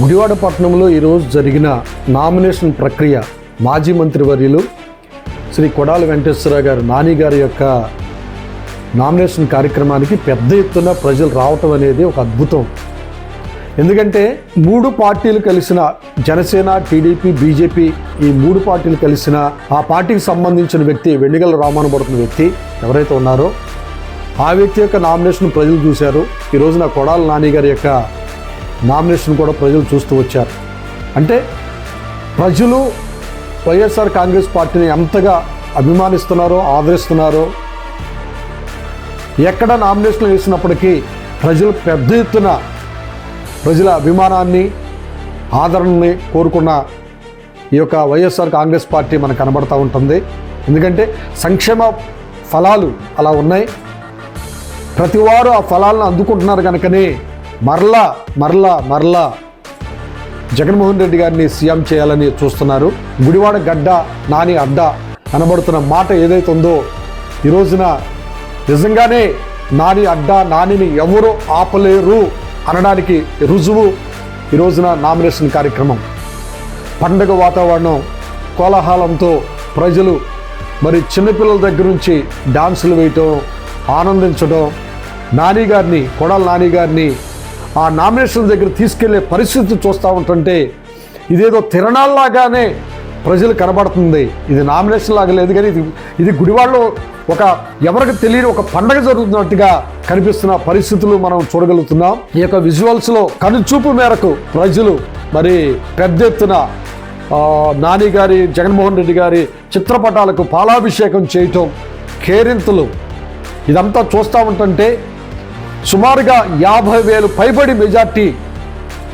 గుడివాడ పట్టణంలో ఈరోజు జరిగిన నామినేషన్ ప్రక్రియ మాజీ మంత్రివర్యులు శ్రీ కొడాల వెంకటేశ్వరరావు గారు నాని గారి యొక్క నామినేషన్ కార్యక్రమానికి పెద్ద ఎత్తున ప్రజలు రావటం అనేది ఒక అద్భుతం. ఎందుకంటే మూడు పార్టీలు కలిసిన జనసేన టీడీపీ బీజేపీ ఈ మూడు పార్టీలు కలిసిన ఆ పార్టీకి సంబంధించిన వ్యక్తి వెండిగల రామానుబడుతున్న వ్యక్తి ఎవరైతే ఉన్నారో ఆ వ్యక్తి యొక్క నామినేషన్ ప్రజలు చూశారు. ఈ రోజున కొడాల నాని గారి యొక్క నామినేషన్ కూడా ప్రజలు చూస్తూ వచ్చారు. అంటే ప్రజలు వైఎస్ఆర్ కాంగ్రెస్ పార్టీని ఎంతగా అభిమానిస్తున్నారో ఆదరిస్తున్నారో ఎక్కడ నామినేషన్లు వేసినప్పటికీ ప్రజలు పెద్ద ఎత్తున ప్రజల అభిమానాన్ని ఆదరణని కోరుకున్న ఈ యొక్క వైఎస్ఆర్ కాంగ్రెస్ పార్టీ మనకు కనబడతా ఉంటుంది. ఎందుకంటే సంక్షేమ ఫలాలు అలా ఉన్నాయి. ప్రతి వారు ఆ ఫలాలను అందుకుంటున్నారు కనుకనే మరలా మరలా మరలా జగన్మోహన్ రెడ్డి గారిని సీఎం చేయాలని చూస్తున్నారు. గుడివాడ గడ్డ నాని అడ్డ అనబడుతున్న మాట ఏదైతే ఉందో ఈ రోజున నిజంగానే నాని అడ్డ నానిని ఎవరు ఆపలేరు అనడానికి రుజువు ఈ రోజున నామినేషన్ కార్యక్రమం. పండగ వాతావరణం కోలాహలంతో ప్రజలు మరి చిన్నపిల్లల దగ్గర నుంచి డాన్సులు వేయటం ఆనందించడం నాని గారిని కొడాల నాని గారిని ఆ నామినేషన్ దగ్గర తీసుకెళ్ళే పరిస్థితి చూస్తూ ఉంటుంటే ఇదేదో తిరణాల్లాగానే ప్రజలు కనబడుతుంది. ఇది నామినేషన్ లాగా లేదు కానీ ఇది ఇది గుడివాడలో ఒక ఎవరికి తెలియని ఒక పండగ జరుగుతున్నట్టుగా కనిపిస్తున్న పరిస్థితులు మనం చూడగలుగుతున్నాం. ఈ యొక్క విజువల్స్లో కనుచూపు మేరకు ప్రజలు మరి పెద్ద ఎత్తున నాని గారి జగన్మోహన్ రెడ్డి గారి చిత్రపటాలకు పాలాభిషేకం చేయటం కేరింతలు. ఇదంతా చూస్తూ ఉంటుంటే సుమారుగా యాభై వేలు పైబడి మెజార్టీ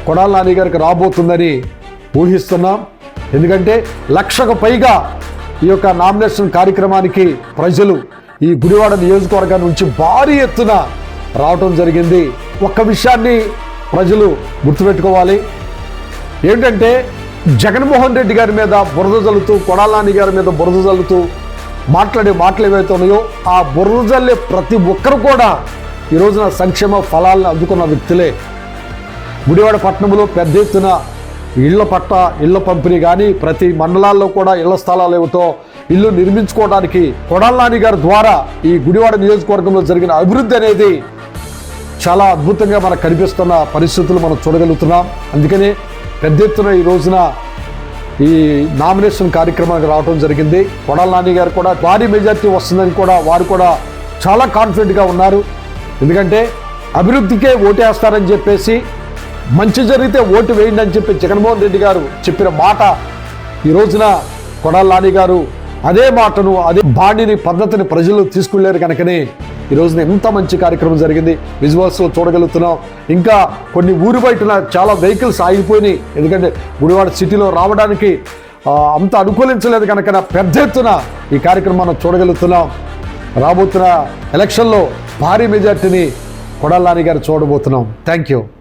కొడాల నాని గారికి రాబోతుందని ఊహిస్తున్నాం. ఎందుకంటే లక్షకు పైగా ఈ యొక్క నామినేషన్ కార్యక్రమానికి ప్రజలు ఈ గుడివాడ నియోజకవర్గం నుంచి భారీ ఎత్తున రావటం జరిగింది. ఒక్క విషయాన్ని ప్రజలు గుర్తుపెట్టుకోవాలి. ఏంటంటే జగన్మోహన్ రెడ్డి గారి మీద బురద జల్లుతూ కొడాల నాని గారి మీద బురద జల్లుతూ మాట్లాడే మాటలు ఏవైతే ఉన్నాయో ఆ బురద జల్లే ప్రతి ఒక్కరు కూడా ఈ రోజున సంక్షేమ ఫలాలను అందుకున్న వ్యక్తులే. గుడివాడ పట్టణంలో పెద్ద ఎత్తున ఇళ్ళ పట్ట ఇళ్ళ పంపిణీ కానీ ప్రతి మండలాల్లో కూడా ఇళ్ళ స్థలాలు ఏమిటో ఇల్లు నిర్మించుకోవడానికి కొడాల నాని గారి ద్వారా ఈ గుడివాడ నియోజకవర్గంలో జరిగిన అభివృద్ధి అనేది చాలా అద్భుతంగా మనకు కనిపిస్తున్న పరిస్థితులు మనం చూడగలుగుతున్నాం. అందుకనే పెద్ద ఎత్తున ఈ రోజున ఈ నామినేషన్ కార్యక్రమానికి రావడం జరిగింది. కొడాల నాని గారు కూడా భారీ మెజార్టీ వస్తుందని కూడా వారు కూడా చాలా కాన్ఫిడెంట్గా ఉన్నారు. ఎందుకంటే అభివృద్ధికే ఓటేస్తారని చెప్పేసి మంచి జరిగితే ఓటు వేయండి అని చెప్పి జగన్మోహన్ రెడ్డి గారు చెప్పిన మాట ఈ రోజున కొడాల నాని గారు అదే మాటను అదే బాణిని పద్ధతిని ప్రజలు తీసుకెళ్ళారు కనుకనే ఈ రోజున ఎంత మంచి కార్యక్రమం జరిగింది. విజువల్స్లో చూడగలుగుతున్నాం. ఇంకా కొన్ని ఊరు బయటన చాలా వెహికల్స్ ఆగిపోయినాయి. ఎందుకంటే గుడివాడ సిటీలో రావడానికి అంత అనుకూలించలేదు కనుక పెద్ద ఎత్తున ఈ కార్యక్రమాన్ని చూడగలుగుతున్నాం. రాబోతున్న ఎలక్షన్లో భారీ మెజార్టీని కొడాల గారు చూడబోతున్నాం. Thank you.